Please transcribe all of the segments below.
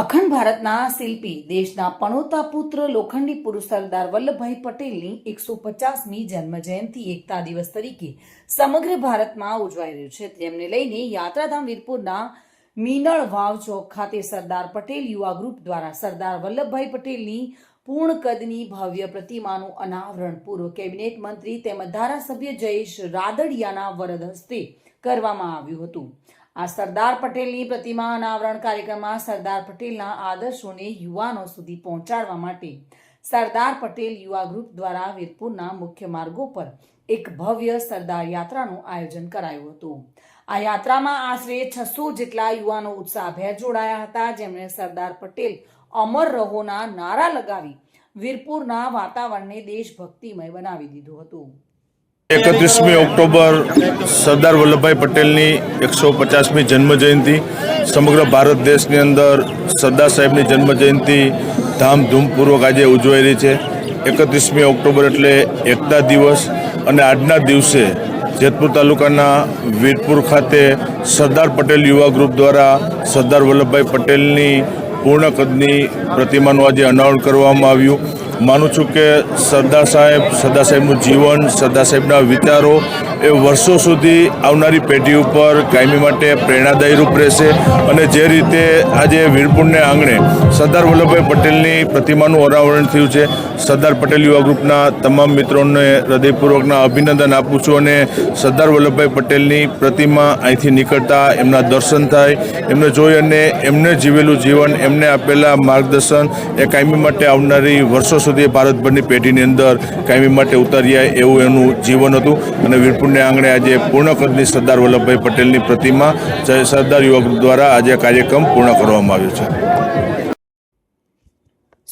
અખંડ ભારતના શિલ્પી, દેશના પણોતા પુત્ર લોખંડી પુરુષ સરદાર વલ્લભભાઈ પટેલની એકસો પચાસમી જન્મ જયંતિ એકતા દિવસ તરીકે સમગ્ર ભારતમાં ઉજવાઈ રહ્યું છે. તેમને લઈને યાત્રાધામ વીરપુરના મીનળ વાવ ચોક ખાતે સરદાર પટેલ યુવા ગ્રુપ દ્વારા સરદાર વલ્લભભાઈ પટેલની પૂર્ણ કદની ભવ્ય પ્રતિમાનું અનાવરણ પૂર્વ કેબિનેટ મંત્રી તેમજ ધારાસભ્ય જયેશ રાદડિયાના વરદ હસ્તે કરવામાં આવ્યું હતું. આ સરદાર પટેલની પ્રતિમા અનાવરણ કાર્યક્રમમાં સરદાર પટેલના આદર્શોને યુવાનો સુધી પહોંચાડવા માટે સરદાર પટેલ યુવા ગ્રુપ દ્વારા વીરપુરના મુખ્ય માર્ગો પર એક ભવ્ય સરદાર યાત્રાનું આયોજન કરાયું હતું. આ યાત્રામાં આશરે છસો જેટલા યુવાનો ઉત્સાહભેર જોડાયા હતા. જેમણે સરદાર પટેલ અમર રહોના નારા લગાવી વીરપુરના વાતાવરણને દેશભક્તિમય બનાવી દીધું હતું. એકત્રીસમી ઓક્ટોબર સરદાર વલ્લભભાઈ પટેલની એકસો પચાસમી જન્મજયંતિ. સમગ્ર ભારત દેશની અંદર સરદાર સાહેબની જન્મજયંતિ ધામધૂમપૂર્વક આજે ઉજવાઈ રહી છે. એકત્રીસમી ઓક્ટોબર એટલે એકતા દિવસ અને આજના દિવસે જેતપુર તાલુકાના વીરપુર ખાતે સરદાર પટેલ યુવા ગ્રુપ દ્વારા સરદાર વલ્લભભાઈ પટેલની પૂર્ણ કદની પ્રતિમાનું આજે અનાવરણ કરવામાં આવ્યું. માનું છું કે સરદાર સાહેબ, સરદાર સાહેબનું જીવન, સરદાર સાહેબના વિચારો એ વર્ષો સુધી આવનારી પેઢી ઉપર કાયમી માટે પ્રેરણાદાયી રૂપ રહેશે અને જે રીતે આજે વીરપુરને આંગણે સરદાર વલ્લભભાઈ પટેલની પ્રતિમાનું અનાવરણ થયું છે, સરદાર પટેલ યુવા ગ્રુપના તમામ મિત્રોને હૃદયપૂર્વકના અભિનંદન આપું છું અને સરદાર વલ્લભભાઈ પટેલની પ્રતિમા અહીંથી નીકળતા એમના દર્શન થાય, એમને જોઈ અને એમને જીવેલું જીવન, એમને આપેલા માર્ગદર્શન એ કાયમી માટે આવનારી વર્ષો સુધી ભારતભરની પેઢીની અંદર કાયમી માટે ઉતારી જાય એવું એનું જીવન હતું. અને વીરપુરને આંગણે આજે પૂર્ણ કદની સરદાર વલ્લભભાઈ પટેલની પ્રતિમા સરદાર યુવક દ્વારા આજે કાર્યક્રમ પૂર્ણ કરવામાં આવ્યો છે.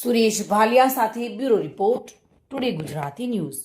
સુરેશ ભાલિયા સાથે bureau report, today Gujarati news.